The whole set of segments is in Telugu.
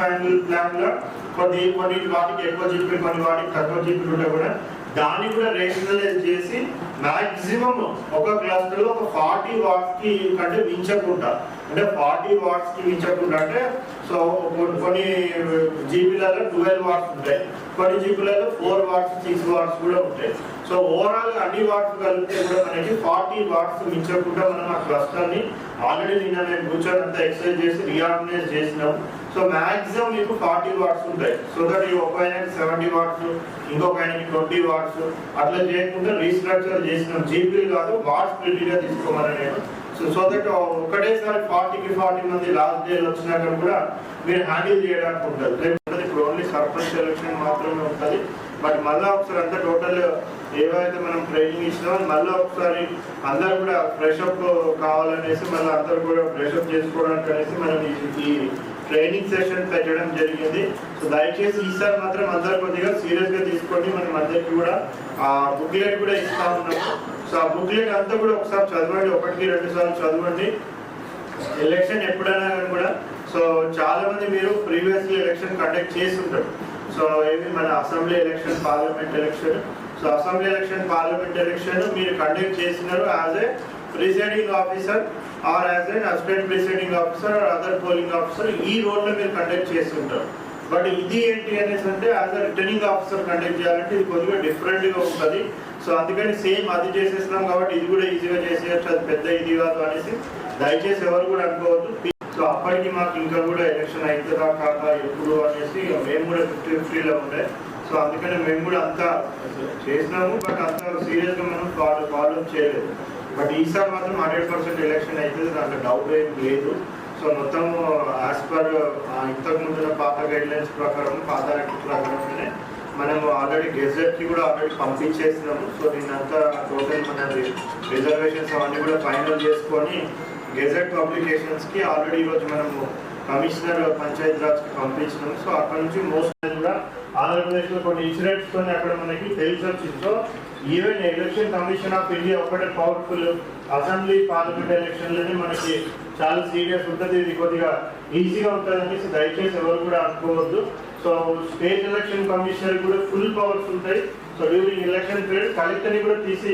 యాన్యువల్ ప్లాన్లో కొన్ని కొన్ని వాటికి ఎక్కువ జీపీ కొన్ని వాటికి తక్కువ జీపీలు ఉంటే కూడా దాన్ని కూడా రేషనలైజ్ చేసి మాక్సిమం ఒక క్లస్టర్లో ఒక ఫార్టీ వాట్స్కి కంటే మించకుండా అంటే ఫార్టీ వాట్స్కి మించకుండా అంటే సో కొన్ని- కొన్ని జీబీలలో ట్వెల్వ్ వాట్స్ ఉంటాయి. కొన్ని జీబీలలో ఫోర్ వాట్స్ సిక్స్ వాట్స్ కూడా ఉంటాయి. సో ఓవరాల్ అన్ని వాట్స్ కలిపితే కూడా మనకి ఫార్టీ వాట్స్ మించకుండా మనం ఆ క్లస్టర్ని ఆల్రెడీ నిన్న మేము కూర్చొని అంతా ఎక్సర్సైజ్ చేసి రీఆర్గనైజ్ చేసినాం. సో మాక్సిమం మీకు ఫార్టీ వాట్స్ ఉంటాయి. సో దట్ ఈ ఒక ఆయనకి సెవెంటీ వాట్స్ ఇంకొక ఆయనకి ట్వంటీ వాట్స్ అట్లా చేయకుండా రీస్ట్రక్చర్ చేసినాం. జీపీ కాదు వాట్స్ ప్రిటీగా తీసుకోమని నేను. సో సో దట్ ఒకటేసారి ఫార్టీకి ఫార్టీ మంది లాస్ట్ డే వచ్చినాక కూడా మీరు హ్యాండిల్ చేయడానికి ఉంటుంది. ఇప్పుడు ఓన్లీ సర్పంచ్ ఎలక్షన్ మాత్రమే ఉంటుంది. బట్ మళ్ళీ ఒకసారి అంతా టోటల్ ఏవైతే మనం ట్రైనింగ్ ఇచ్చినామో మళ్ళీ ఒకసారి అందరు కూడా ఫ్రెష్ అప్ కావాలనేసి మళ్ళీ అందరు కూడా ఫ్రెష్ అప్ చేసుకోవడానికి అనేసి మనం ఈ ట్రైనింగ్ సెషన్ పెట్టడం జరిగింది. సో దయచేసి ఈసారి మాత్రం అందరూ కొద్దిగా సీరియస్గా తీసుకోండి. మనం అందరికి కూడా ఆ బుక్లెట్ కూడా ఇస్తా ఉన్నాము. సో ఆ బుక్లెట్ అంతా కూడా ఒకసారి చదవండి. ఒకటికి రెండు సార్లు చదవండి. ఎలక్షన్ ఎప్పుడైనా కానీ కూడా. సో చాలా మంది మీరు ప్రీవియస్లీ ఎలక్షన్ కండక్ట్ చేసి ఉంటారు సో ఏమి మన assembly election parliament election. So assembly election parliament election మీరు కండక్ట్ చేసినారు as a presiding officer. Or as an assistant presiding officer or other polling officer ఈ రోల్లో మీరు కండక్ట్ చేస్తుంటారు. బట్ ఇది ఏంటి అనేసి అంటే as a returning officer conduct చేయాలంటే ఇది కొద్దిగా డిఫరెంట్గా ఉంటుంది. సో అందుకని సేమ్ అది చేసేస్తున్నాం కాబట్టి ఇది కూడా ఈజీగా చేసేయచ్చు అది పెద్ద ఇది కాదు అనేసి దయచేసి ఎవరు కూడా అనుకోవద్దు. సో అప్పటికి మాకు ఇంకా కూడా ఎలక్షన్ అవుతుందా కాదా ఎప్పుడు అనేసి మేము కూడా ఫిఫ్టీ ఫిఫ్టీలో ఉండే. సో అందుకని మేము కూడా అంతా చేసినాము బట్ అంత సీరియస్గా మనం ఫాలో ఫాలో చేయలేదు. బట్ ఈసారి మాత్రం హండ్రెడ్ పర్సెంట్ ఎలక్షన్ అవుతుంది దాంట్లో డౌట్ ఏం లేదు. సో మొత్తం uh, యాజ్ పర్ uh, ఇంతకు ముందున్న పాత గైడ్ లైన్స్ ప్రకారం పాత ప్రకారం ప్రకారంగానే మనం ఆల్రెడీ గెజెట్కి కూడా ఆల్రెడీ పంపించేసినాము. సో దీన్నంతా టోటల్ మన రిజర్వేషన్స్ అవన్నీ కూడా ఫైనల్ చేసుకొని గెజెట్ పబ్లికేషన్స్కి ఆల్రెడీ ఈరోజు మనము కమిషనర్ పంచాయతీరాజ్కి పంపించినాము. సో అక్కడ నుంచి మోస్ట్ కూడా ఆంధ్రప్రదేశ్లో కొన్ని ఇన్సిడెంట్స్తో కొన్ని అక్కడ మనకి తెలిసి వచ్చింది so even election commission of India ఒకటే పవర్ఫుల్. అసెంబ్లీ పార్లమెంట్ ఎలక్షన్లని మనకి చాలా సీరియస్ ఉంటుంది ఇది కొద్దిగా ఈజీగా ఉంటుంది అనేసి దయచేసి ఎవరు కూడా అనుకోవద్దు. సో స్టేట్ ఎలక్షన్ కమిషనర్ కూడా ఫుల్ పవర్స్ ఉంటాయి. సో డ్యూరింగ్ ఎలక్షన్ పీరియడ్ కలెక్టర్ని కూడా తీసి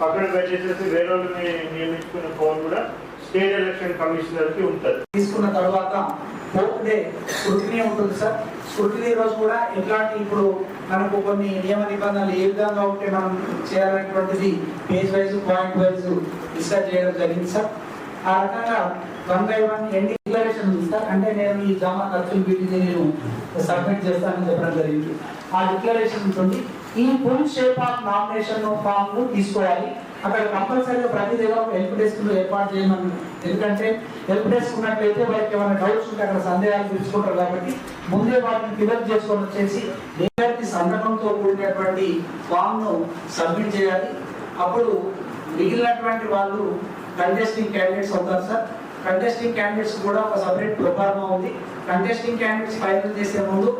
పక్కన పెట్టేసేసి వేరే వాళ్ళని నియమించుకున్న పవర్ కూడా స్టేట్ ఎలక్షన్ కమిషనర్కి ఉంటుంది. తీసుకున్న తర్వాత ఫోర్త్ డే స్క్రూటినీ ఉంటుంది సార్. స్క్రూటినీ రోజు కూడా ఎట్లాంటి ఇప్పుడు మనకు కొన్ని నియమ నిబంధనలు ఏ విధంగా ఉంటే మనం చేయాలనేటువంటిది page wise point wise discuss చేయడం జరిగింది సార్. ఆ రకంగా వన్ బై వన్ ఎన్ని డిక్లరేషన్ ఉంది సార్ అంటే నేను ఈ జమ ఖర్చులు వీటిని నేను సబ్మిట్ చేస్తానని చెప్పడం జరిగింది. ఆ డిక్లరేషన్ ఉంటుంది ఈ ఫుల్ షేప్ ఆఫ్ నామినేషన్ ఫామ్ను తీసుకోవాలి. అక్కడ కంపల్సరీగా ప్రతి దగ్గర ఒక హెల్ప్ డెస్క్ ఏర్పాటు చేయమని ఎందుకంటే హెల్ప్ డెస్క్ ఉన్నట్లయితే వాళ్ళకి ఏమైనా డౌట్స్ ఉంటే అక్కడ సందేహాలు తెలుసుకుంటారు కాబట్టి ముందే వాటిని ఫిలప్ చేసుకొని వచ్చేసి విద్యార్థి సందర్భంతో కూడినటువంటి ఫామ్ను సబ్మిట్ చేయాలి. అప్పుడు మిగిలినటువంటి వాళ్ళు కంటెస్టింగ్ క్యాండిడేట్స్ అవుతారు సార్. కంటెస్టింగ్ క్యాండిడేట్స్ కూడా ఒక సపరేట్ ప్రోగ్రామ్ ఉంది. కంటెస్టింగ్ క్యాండిడేట్స్ ఫైనల్ చేసే ముందు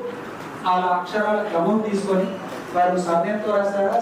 ఆ అక్షరాల క్రమం తీసుకొని వారు సమయంతో రాస్తారా?